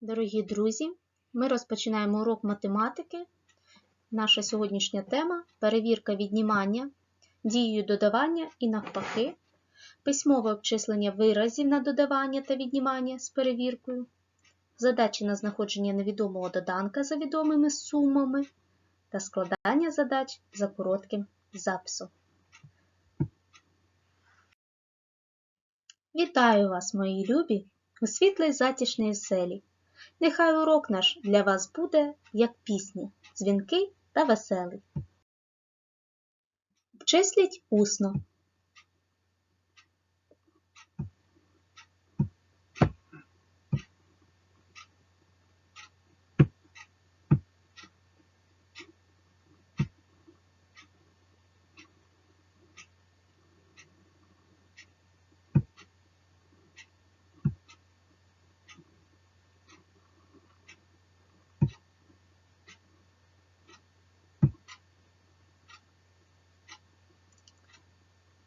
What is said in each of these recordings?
Дорогі друзі, ми розпочинаємо урок математики. Наша сьогоднішня тема перевірка віднімання, дією додавання і навпаки, письмове обчислення виразів на додавання та віднімання з перевіркою, задачі на знаходження невідомого доданка за відомими сумами та складання задач за коротким записом. Вітаю вас, мої любі, у світлій затішній селі. Нехай урок наш для вас буде, як пісні, дзвінкий та веселий. Обчисліть усно.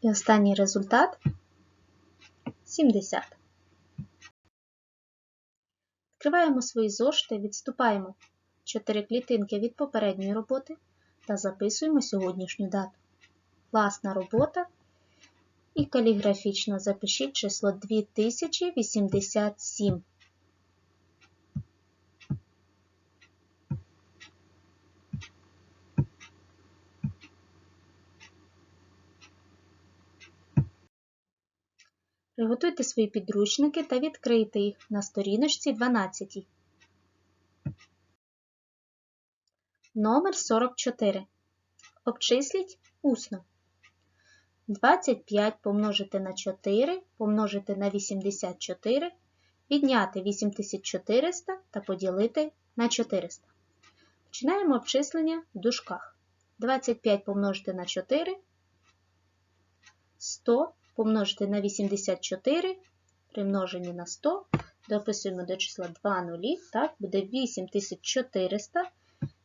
І останній результат 70. Відкриваємо свої зошити, відступаємо 4 клітинки від попередньої роботи та записуємо сьогоднішню дату. Власна робота і каліграфічно запишіть число 2087. Приготуйте свої підручники та відкрийте їх на сторіночці 12. Номер 44. Обчисліть усно. 25 помножити на 4 помножити на 84, відняти 8400 та поділити на 400. Починаємо обчислення в дужках. 25 помножити на 4 100 помножити на 84, примножені на 100, дописуємо до числа 2 нулі, так, буде 8400,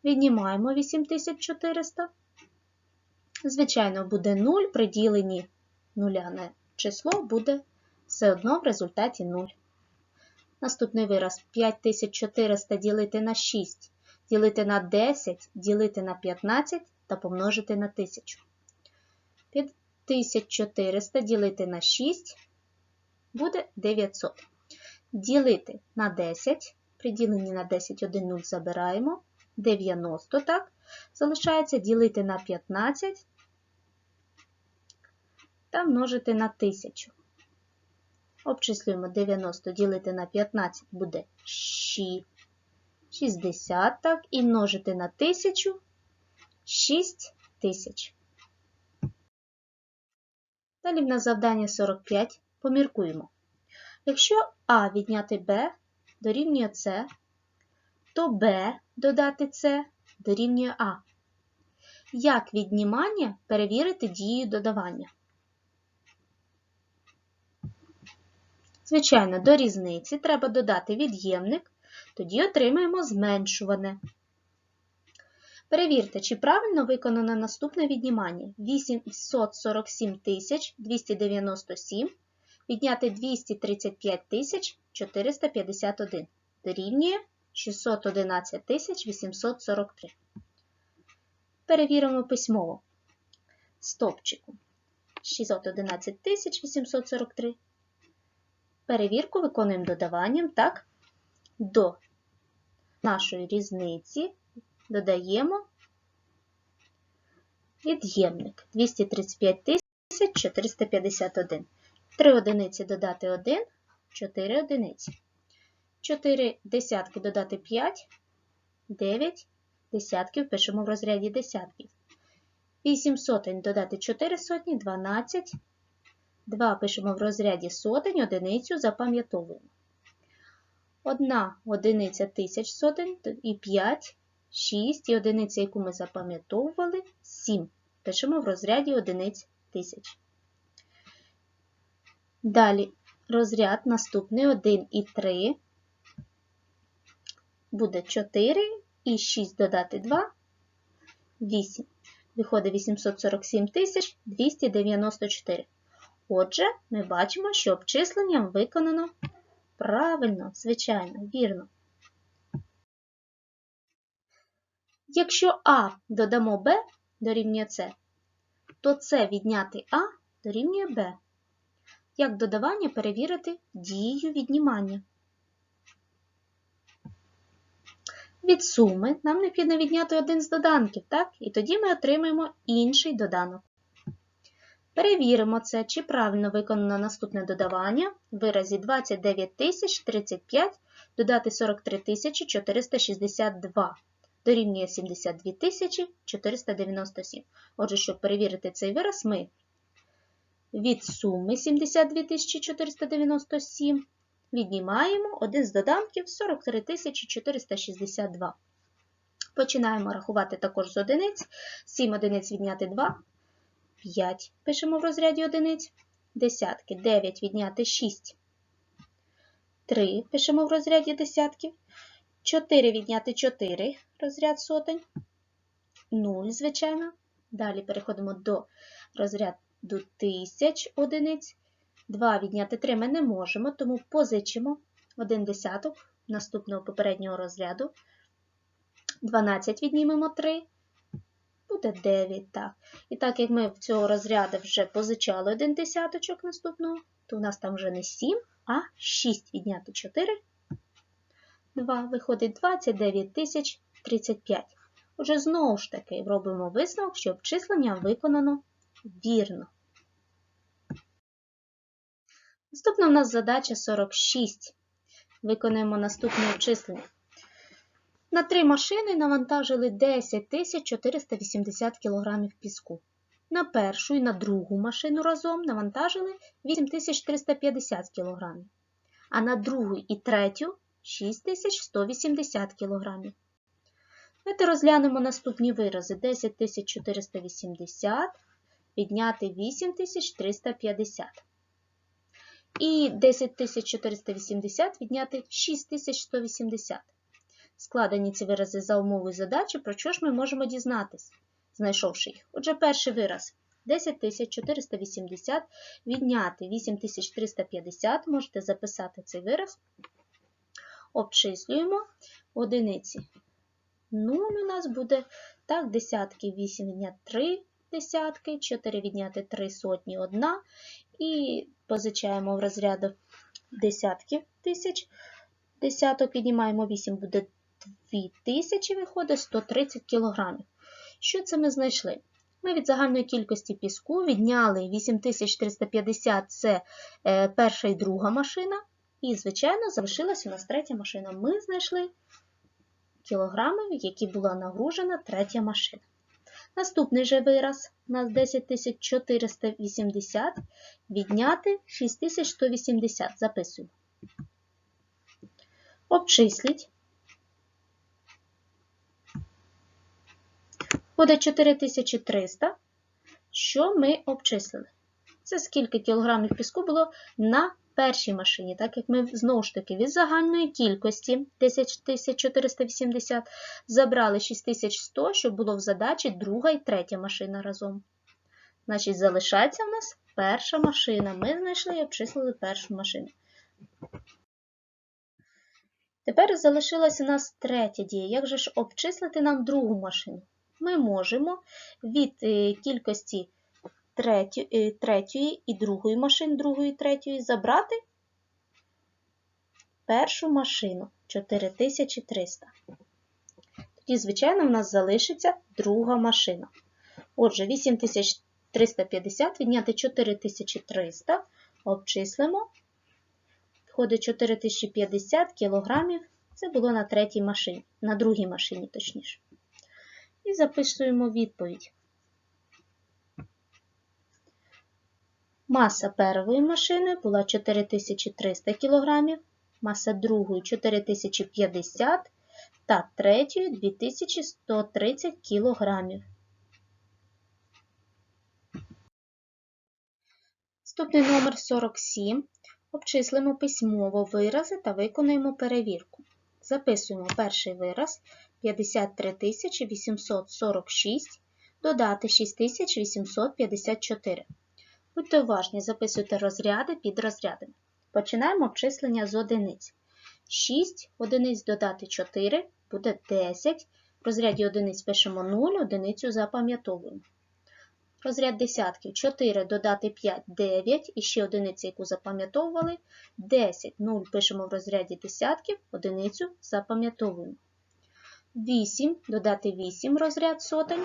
віднімаємо 8400. Звичайно, буде 0, при діленні нуля число буде все одно в результаті 0. Наступний вираз 5400 ділити на 6, ділити на 10, ділити на 15 та помножити на 1000. 1400 ділити на 6 буде 900. Ділити на 10, при діленні на 10 1 0 забираємо, 90 так, залишається ділити на 15 та множити на 1000. Обчислюємо 90 ділити на 15 буде 60, так, і множити на 1000 6000. Далі в нас завдання 45. Поміркуємо. Якщо А відняти Б дорівнює С, то Б додати С дорівнює А. Як віднімання перевірити дією додавання? Звичайно, до різниці треба додати від'ємник, тоді отримаємо зменшуване. Перевірте, чи правильно виконано наступне віднімання. 847 297 відняти 235 451 дорівнює 611 843. Перевіримо письмово. Стопчику 611 843. Перевірку виконуємо додаванням так, до нашої різниці додаємо від'ємник 235 451. 3 одиниці додати 1, 4 одиниці. 4 десятки додати 5, 9 десятків пишемо в розряді десятків. 8 сотень додати 4 сотні, 12. 2 пишемо в розряді сотень, одиницю запам'ятовуємо. 1 одиниця тисяч сотень і 5 6 і одиниця, яку ми запам'ятовували, 7. Пишемо в розряді одиниць тисяч. Далі розряд наступний 1 і 3 буде 4 і 6 додати 2 8. Виходить 847 294. Отже, ми бачимо, що обчисленням виконано Правильно, звичайно, вірно. Якщо А додамо Б дорівнює С, то С відняти А дорівнює Б. Як додавання перевірити дією віднімання? Від суми нам необхідно відняти один з доданків, так? І тоді ми отримаємо інший доданок. Перевіримо це, чи правильно виконано наступне додавання. В виразі 29 035 додати 43 462 дорівнює 72 497. Отже, щоб перевірити цей вираз, ми від суми 72 497 віднімаємо один з доданків 43 462. Починаємо рахувати також з одиниць. 7 одиниць відняти 2, 5 пишемо в розряді одиниць. Десятки 9 відняти 6, 3 пишемо в розряді десятків. 4 відняти 4 розряд сотень. 0, звичайно. Далі переходимо до розряду тисяч одиниць. 2 відняти 3 ми не можемо, тому позичимо 1 десяток наступного попереднього розряду. 12 віднімемо 3, буде 9. так. І так як ми в цього розряду вже позичали 1 десяточок наступного, то у нас там вже не 7, а 6 відняти 4. 2 виходить 29 тисяч 35. Отже, знову ж таки робимо висновок, що обчислення виконано вірно. Наступна у нас задача 46. Виконуємо наступне обчислення. На три машини навантажили 10 480 кг піску. На першу і на другу машину разом навантажили 8350 кг, а на другу і третю 6180 кг. Давайте розглянемо наступні вирази. 10480 відняти 8350. І 10480 відняти 6180. Складені ці вирази за умовою задачі, про що ж ми можемо дізнатись, знайшовши їх. Отже, перший вираз 10480 відняти 8350, можете записати цей вираз. Обчислюємо одиниці. 0 у нас буде так, десятки 8 відняти 3 десятки, 4 відняти 3 сотні 1. І позичаємо в розряду десятків тисяч. Десяток віднімаємо 8, буде 2000, виходить 130 кг. Що це ми знайшли? Ми від загальної кількості піску відняли 8350 це е, перша і друга машина. І, звичайно, залишилася у нас третя машина. Ми знайшли кілограми, які була нагружена третя машина. Наступний же вираз у нас 10480 відняти 6180. Записуємо. Обчисліть. Буде 4300, що ми обчислили. Це скільки кілограмів піску було на першій машині, так як ми знову ж таки від загальної кількості 10480 забрали 6100, щоб було в задачі друга і третя машина разом. Значить, залишається в нас перша машина. Ми знайшли і обчислили першу машину. Тепер залишилася у нас третя дія. Як же ж обчислити нам другу машину? Ми можемо від е, кількості третьої і другої машин, другої і третьої забрати першу машину 4300. Тоді, звичайно, в нас залишиться друга машина. Отже, 8350 відняти 4300, обчислимо. Входить 4050 кілограмів. Це було на третій машині, на другій машині, точніше. І записуємо відповідь. Маса першої машини була 4300 кг, маса другої 4050 та третьої 2130 кг. Наступний номер 47. Обчислимо письмово вирази та виконуємо перевірку. Записуємо перший вираз 53 846, додати 6854. Будьте уважні, записуйте розряди під розрядами. Починаємо обчислення з одиниць. 6 одиниць додати 4 буде 10. В розряді одиниць пишемо 0, одиницю запам'ятовуємо. Розряд десятків 4 додати 5 9, і ще одиниця, яку запам'ятовували. 10, 0 пишемо в розряді десятків, одиницю запам'ятовуємо. 8 додати 8 розряд сотень.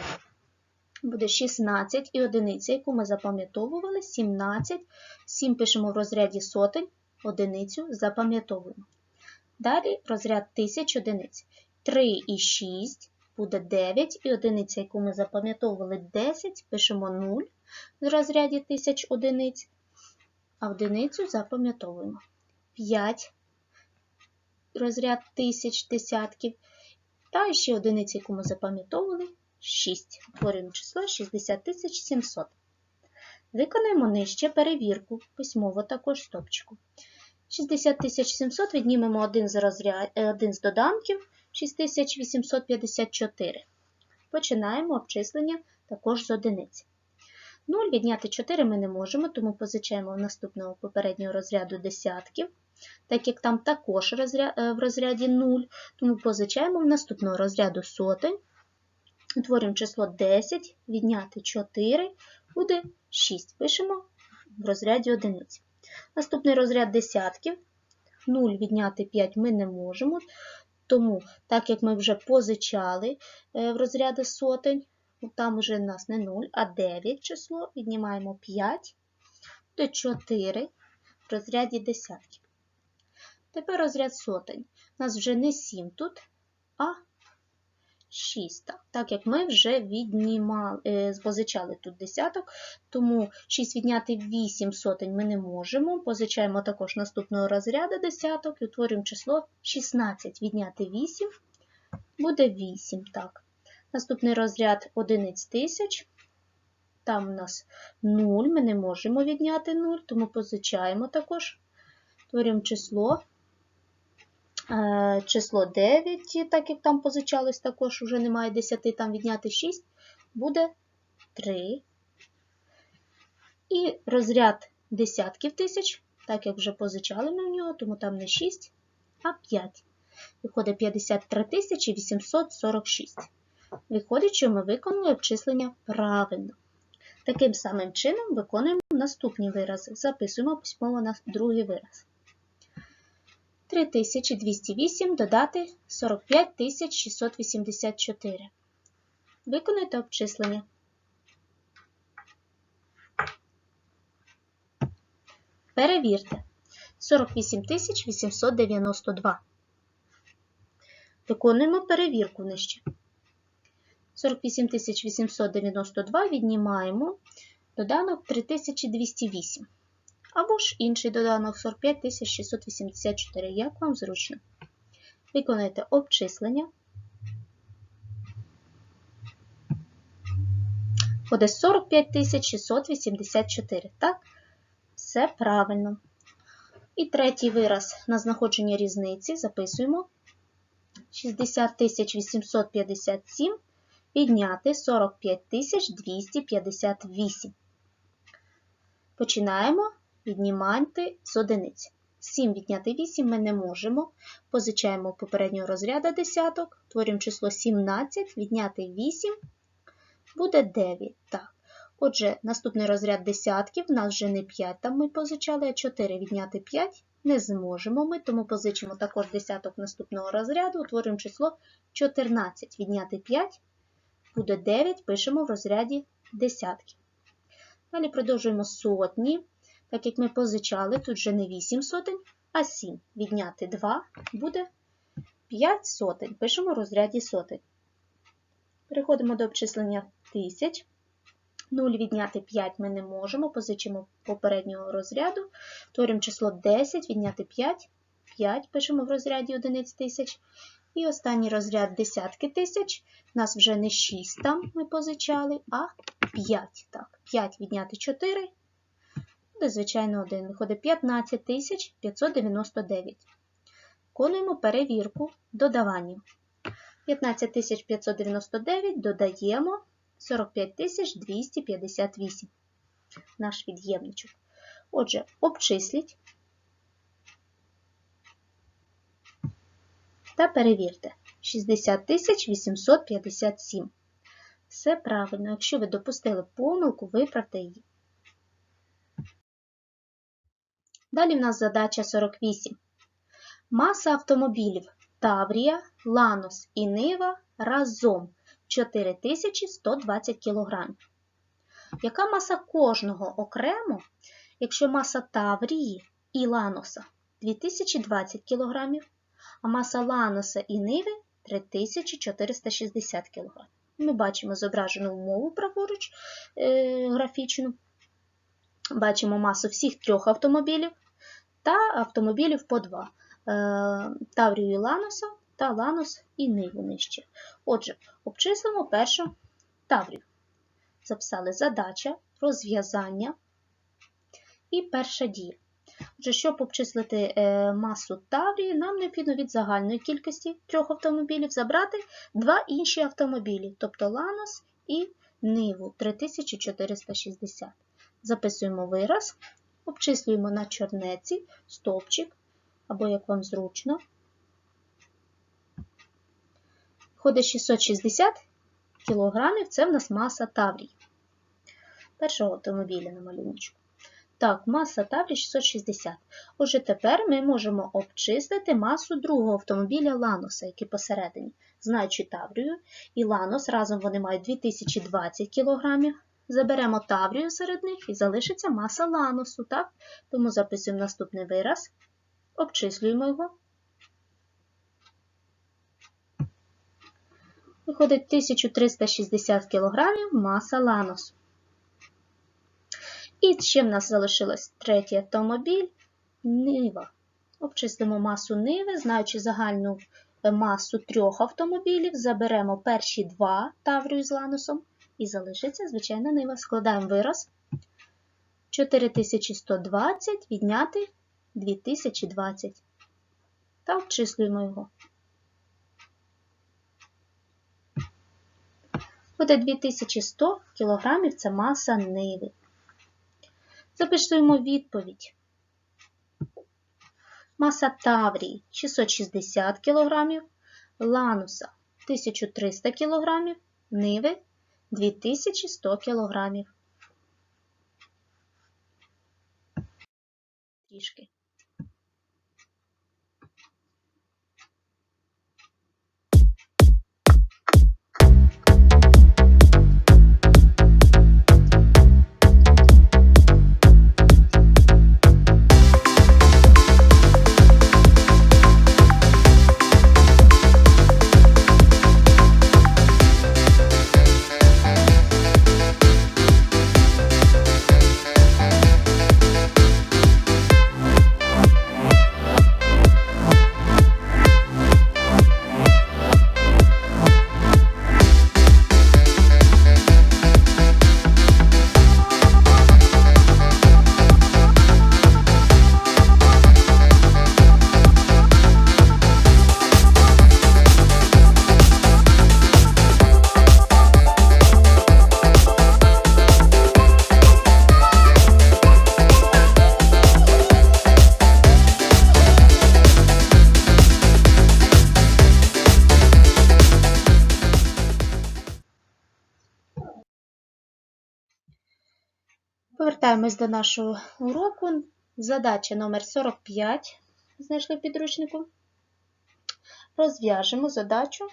Буде 16 і одиниця, яку ми запам'ятовували, 17. 7 пишемо в розряді сотень, одиницю запам'ятовуємо. Далі розряд тисяч одиниць. 3 і 6 буде 9, і одиниця, яку ми запам'ятовували 10, пишемо 0 в розряді тисяч одиниць, а одиницю запам'ятовуємо. 5 розряд тисяч десятків. Та ще одиниця, яку ми запам'ятовували 6. Утворюємо число 60 700. Виконаємо нижче перевірку, письмово також стопчику. 60 700 віднімемо один з, розряд... один з доданків 6854. Починаємо обчислення також з одиниць. 0 відняти 4 ми не можемо, тому позичаємо в наступного попереднього розряду десятків. Так як там також розряд... в розряді 0, тому позичаємо в наступного розряду сотень. Утворюємо число 10, відняти 4, буде 6. Пишемо в розряді одиниць. Наступний розряд десятків. 0 відняти 5 ми не можемо. Тому, так як ми вже позичали в розряди сотень, там вже в нас не 0, а 9 число, віднімаємо 5 до 4 в розряді десятків. Тепер розряд сотень. У нас вже не 7 тут, а 6. Так, так як ми вже віднімали, позичали тут десяток, тому 6 відняти 8 сотень ми не можемо. Позичаємо також наступного розряду десяток і утворюємо число 16. Відняти 8 буде 8. Так. Наступний розряд одиниць тисяч. Там у нас 0, ми не можемо відняти 0, тому позичаємо також. Утворюємо число. Число 9, так як там позичалось, також вже немає 10, там відняти 6, буде 3. І розряд десятків тисяч, так як вже позичали ми в нього, тому там не 6, а 5. Виходить 53 846. Виходить, що ми виконали обчислення правильно. Таким самим чином виконуємо наступні вирази. Записуємо письмово на другий вираз. 3208 додати 45684. Виконайте обчислення. Перевірте. 48892. Виконуємо перевірку нижче. 48892 віднімаємо доданок 3208 або ж інший доданок 45684, як вам зручно. Виконайте обчислення. Буде 45684. Так, все правильно. І третій вираз на знаходження різниці записуємо 60857 відняти 45258. Починаємо віднімати з одиниць. 7 відняти 8 ми не можемо. Позичаємо попереднього розряду десяток, творимо число 17, відняти 8 буде 9. Так. Отже, наступний розряд десятків, у нас вже не 5, там ми позичали, а 4 відняти 5 не зможемо ми, тому позичимо також десяток наступного розряду, утворюємо число 14. Відняти 5 буде 9, пишемо в розряді десятків. Далі продовжуємо сотні. Так як ми позичали, тут вже не 8 сотень, а 7. Відняти 2 буде 5 сотень. Пишемо в розряді сотень. Переходимо до обчислення тисяч. 0 відняти 5 ми не можемо, позичимо попереднього розряду. Творимо число 10, відняти 5, 5 пишемо в розряді одиниць тисяч. І останній розряд десятки тисяч. У нас вже не 6 там ми позичали, а 5. Так, 5 відняти 4 буде, звичайно, 1. Виходить 15 599. Виконуємо перевірку додавання. 15 додаємо 45 258 наш від'ємничок. Отже, обчисліть та перевірте. 60 857. Все правильно, якщо ви допустили помилку, виправте її. Далі в нас задача 48. Маса автомобілів Таврія, Ланос і Нива разом 4120 кг. Яка маса кожного окремо, якщо маса Таврії і Ланоса 2020 кг, а маса Ланоса і Ниви 3460 кг. Ми бачимо зображену умову праворуч е, графічну. Бачимо масу всіх трьох автомобілів та автомобілів по два. Е, Таврію і Ланоса та Ланос і Ниву нижче. Отже, обчислимо першу Таврію. Записали задача, розв'язання і перша дія. Отже, щоб обчислити е, масу Таврії, нам необхідно від загальної кількості трьох автомобілів забрати два інші автомобілі, тобто Ланос і Ниву 3460. Записуємо вираз, обчислюємо на чорнеці стовпчик, або як вам зручно. Ходить 660 кг, це в нас маса Таврії. Першого автомобіля на малюночку. Так, маса Таврії 660. Отже, тепер ми можемо обчислити масу другого автомобіля Ланоса, який посередині. Знаючи Таврію і Ланос, разом вони мають 2020 кг. Заберемо Таврію серед них і залишиться маса Ланосу. так? Тому записуємо наступний вираз, обчислюємо його. Виходить 1360 кг маса Ланосу. І ще в нас залишилось третій автомобіль Нива. Обчислимо масу Ниви, знаючи загальну масу трьох автомобілів, заберемо перші два Таврію з Ланосом і залишиться звичайна Нива. Складаємо вираз. 4120 відняти 2020 та обчислюємо його. Буде 2100 кг це маса Ниви. Запишуємо відповідь. Маса Таврії 660 кг, Лануса 1300 кг, Ниви 2100 кг. Трішки. Повертаємось до нашого уроку. Задача номер 45. Знайшли в підручнику. Розв'яжемо задачу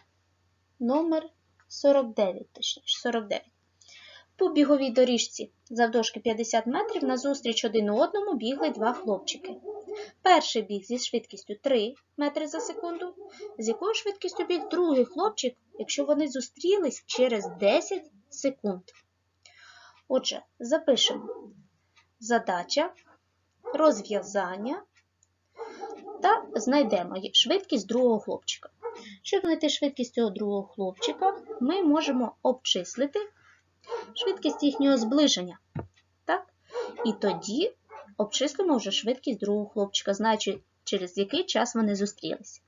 номер 49. Точніше, 49. По біговій доріжці завдовжки 50 метрів назустріч один одному бігли два хлопчики. Перший біг зі швидкістю 3 метри за секунду. З якою швидкістю біг другий хлопчик, якщо вони зустрілись через 10 секунд. Отже, запишемо задача, розв'язання та знайдемо швидкість другого хлопчика. Щоб знайти швидкість цього другого хлопчика, ми можемо обчислити швидкість їхнього зближення. Так? І тоді обчислимо вже швидкість другого хлопчика, знаючи, через який час вони зустрілися.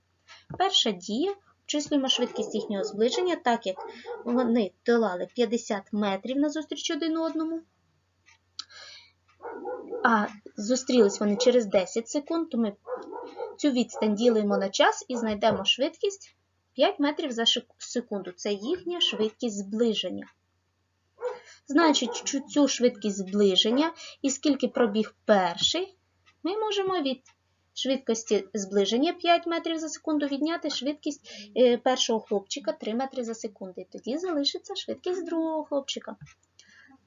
Перша дія обчислюємо швидкість їхнього зближення, так як вони долали 50 метрів назустріч один одному. А зустрілись вони через 10 секунд, то ми Цю відстань ділимо на час і знайдемо швидкість 5 метрів за секунду. Це їхня швидкість зближення. Знаючи цю- цю швидкість зближення і скільки пробіг перший, ми можемо від швидкості зближення 5 метрів за секунду відняти швидкість е, першого хлопчика 3 метри за секунду. І тоді залишиться швидкість другого хлопчика.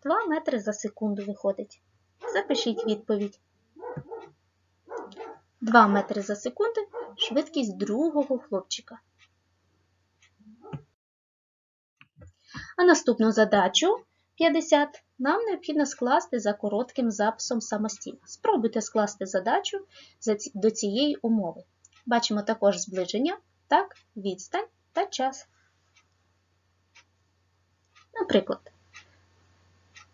2 метри за секунду виходить. Запишіть відповідь. 2 метри за секунду швидкість другого хлопчика. А наступну задачу 50 нам необхідно скласти за коротким записом самостійно. Спробуйте скласти задачу до цієї умови. Бачимо також зближення, так, відстань та час. Наприклад,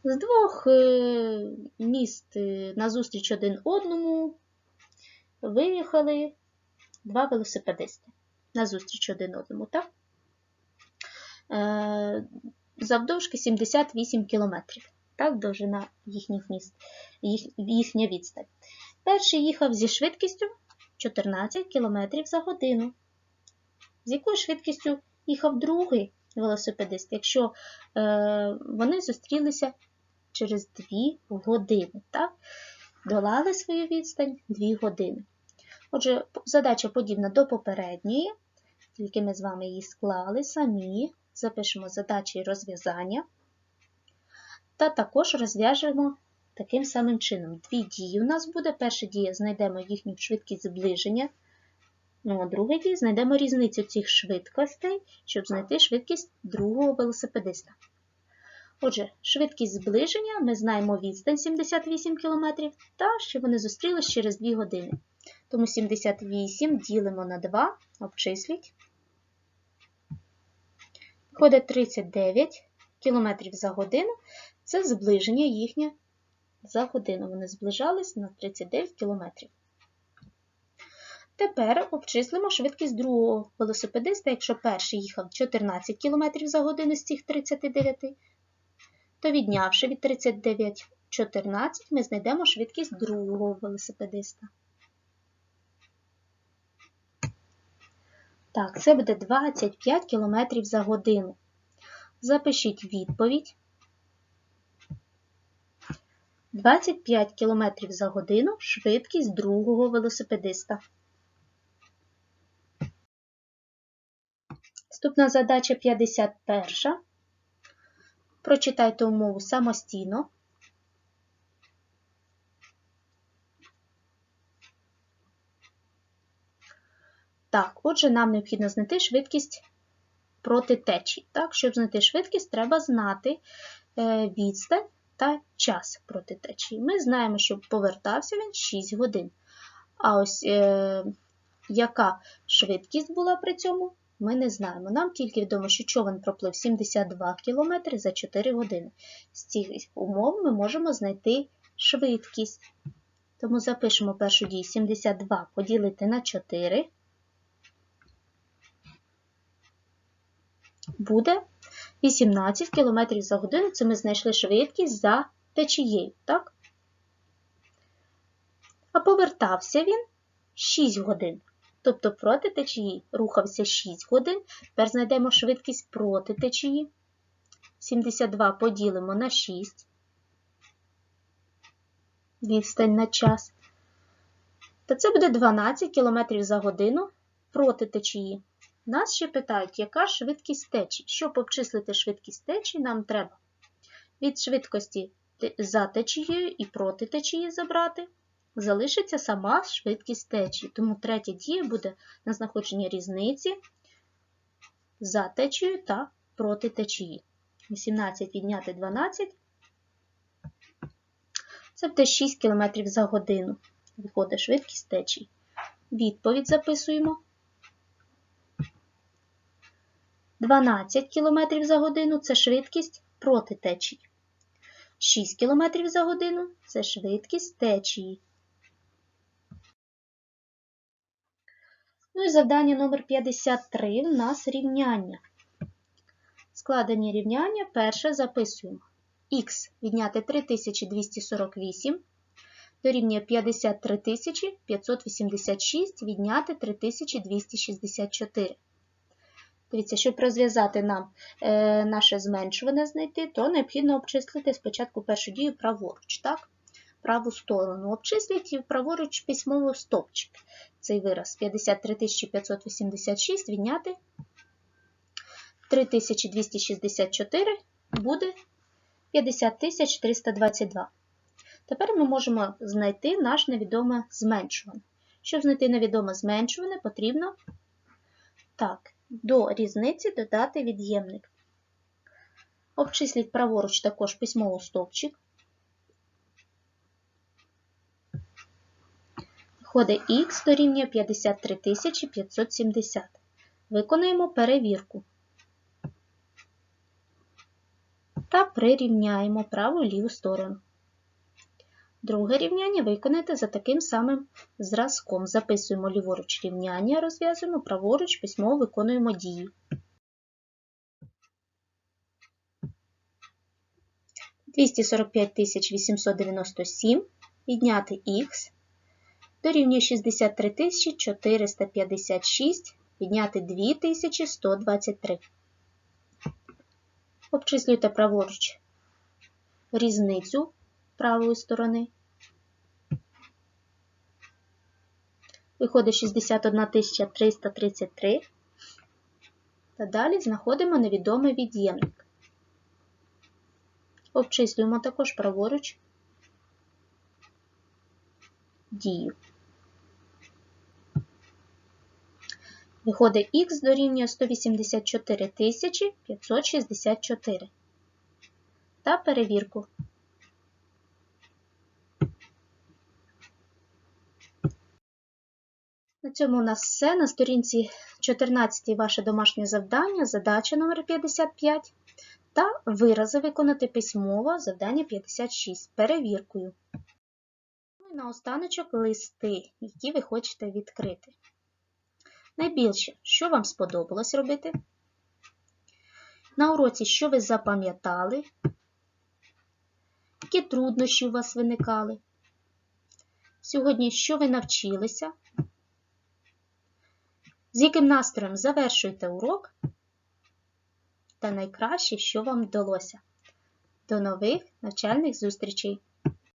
з двох е, міст е, назустріч один одному виїхали два велосипедисти. Назустріч один одному, так? Е, завдовжки 78 кілометрів. Так, довжина їхніх міст, їх, їхня відстань. Перший їхав зі швидкістю 14 км за годину. З якою швидкістю їхав другий велосипедист, якщо е, вони зустрілися через 2 години. Так? Долали свою відстань 2 години. Отже, задача подібна до попередньої, тільки ми з вами її склали самі, запишемо задачі розв'язання. Та також розв'яжемо таким самим чином. Дві дії у нас буде. Перша дія знайдемо їхню швидкість зближення. Ну, а друга дія знайдемо різницю цих швидкостей, щоб знайти швидкість другого велосипедиста. Отже, швидкість зближення ми знаємо відстань 78 км та що вони зустрілись через 2 години. Тому 78 ділимо на 2, обчисліть. Виходить 39 км за годину. Це зближення їхнє за годину. Вони зближались на 39 км. Тепер обчислимо швидкість другого велосипедиста. Якщо перший їхав 14 км за годину з цих 39, то віднявши від 39 14, ми знайдемо швидкість другого велосипедиста. Так, це буде 25 км за годину. Запишіть відповідь. 25 км за годину швидкість другого велосипедиста. Наступна задача 51. Прочитайте умову самостійно. Так, отже, нам необхідно знайти швидкість проти течії. Так, щоб знайти швидкість, треба знати е, відстань та час проти течії. Ми знаємо, що повертався він 6 годин. А ось е, яка швидкість була при цьому, ми не знаємо. Нам тільки відомо, що човен проплив 72 км за 4 години. З цих умов ми можемо знайти швидкість. Тому запишемо першу дію 72 поділити на 4. Буде 18 км за годину. Це ми знайшли швидкість за течією, так? А повертався він 6 годин. Тобто проти течії рухався 6 годин. Тепер знайдемо швидкість проти течії. 72 поділимо на 6. Відстань на час. То це буде 12 км за годину проти течії. Нас ще питають, яка швидкість течії. Щоб обчислити швидкість течії, нам треба від швидкості за течією і проти течії забрати. Залишиться сама швидкість течії. Тому третя дія буде на знаходження різниці за течією та проти течії. 18 відняти 12. Це буде 6 км за годину. Виходить швидкість течії. Відповідь записуємо. 12 км за годину це швидкість проти течії. 6 км за годину це швидкість течії. Ну і завдання номер 53 у нас рівняння. Складені рівняння перше записуємо. Х відняти 3248 дорівнює 53 586 відняти 3264. Дивіться, щоб розв'язати нам е, наше зменшуване знайти, то необхідно обчислити спочатку першу дію праворуч, так? Праву сторону. Обчисліть праворуч письмово стопчик. Цей вираз 53 586 відняти 3264 буде 50 322. Тепер ми можемо знайти наш невідоме зменшуване. Щоб знайти невідоме зменшуване, потрібно так, до різниці додати від'ємник. Обчисліть праворуч також письмово стовпчик. Виходить х дорівнює 53 570. Виконуємо перевірку. Та прирівняємо праву ліву сторону. Друге рівняння виконайте за таким самим зразком. Записуємо ліворуч рівняння, розв'язуємо, праворуч письмово виконуємо дії. Двісті сорок п'ять тисяч вісімсот дев'яносто сім відняти х дорівнює 63 тисячі 456 відняти 2123. Обчислюйте праворуч різницю правої сторони. Виходить 61 333. Та далі знаходимо невідомий від'ємник. Обчислюємо також праворуч дію. Виходить х дорівнює 184 564. Та перевірку. На цьому у нас все. На сторінці 14 ваше домашнє завдання, задача номер 55 та вирази виконати письмово завдання 56 перевіркою. Ну і наостаночок листи, які ви хочете відкрити. Найбільше, що вам сподобалось робити? На уроці, що ви запам'ятали? Які труднощі у вас виникали? Сьогодні, що ви навчилися? З яким настроєм завершуйте урок? Та найкраще, що вам вдалося. До нових навчальних зустрічей!